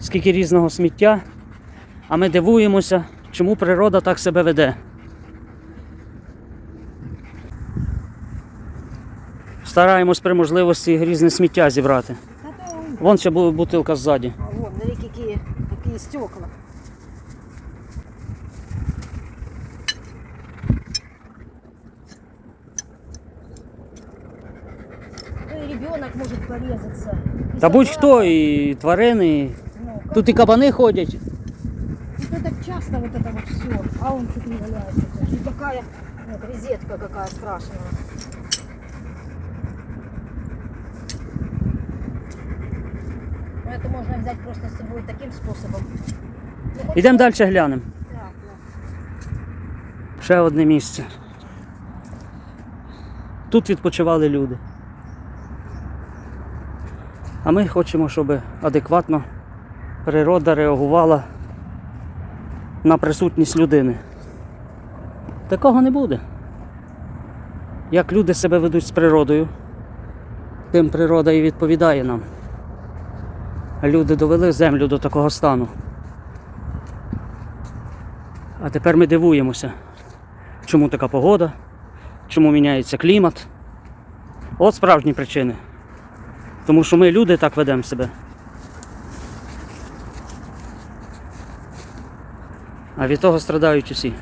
скільки різного сміття, а ми дивуємося, чому природа так себе веде. Стараємось при можливості різне сміття зібрати. Вон ще бу- бутилка ззаді. а вон, смотри, какие, какие стекла. Ребенок может порезаться. И Та будь-хто, і тварини. і- Тут і кабани ходять. Вот это часто вот это вот все. А он смотри, валяется. тоже. И такая вот резетка какая страшная. Ну, это можно взять просто с собой таким способом. Ну, хоть Ідемо что-то. далі глянемо. Так, да. Ще одне місце. Тут відпочивали люди. А ми хочемо, щоб адекватно природа реагувала на присутність людини. Такого не буде. Як люди себе ведуть з природою, тим природа і відповідає нам. Люди довели землю до такого стану. А тепер ми дивуємося, чому така погода, чому міняється клімат. От справжні причини. Тому що ми люди так ведемо себе. А від того страдають усі.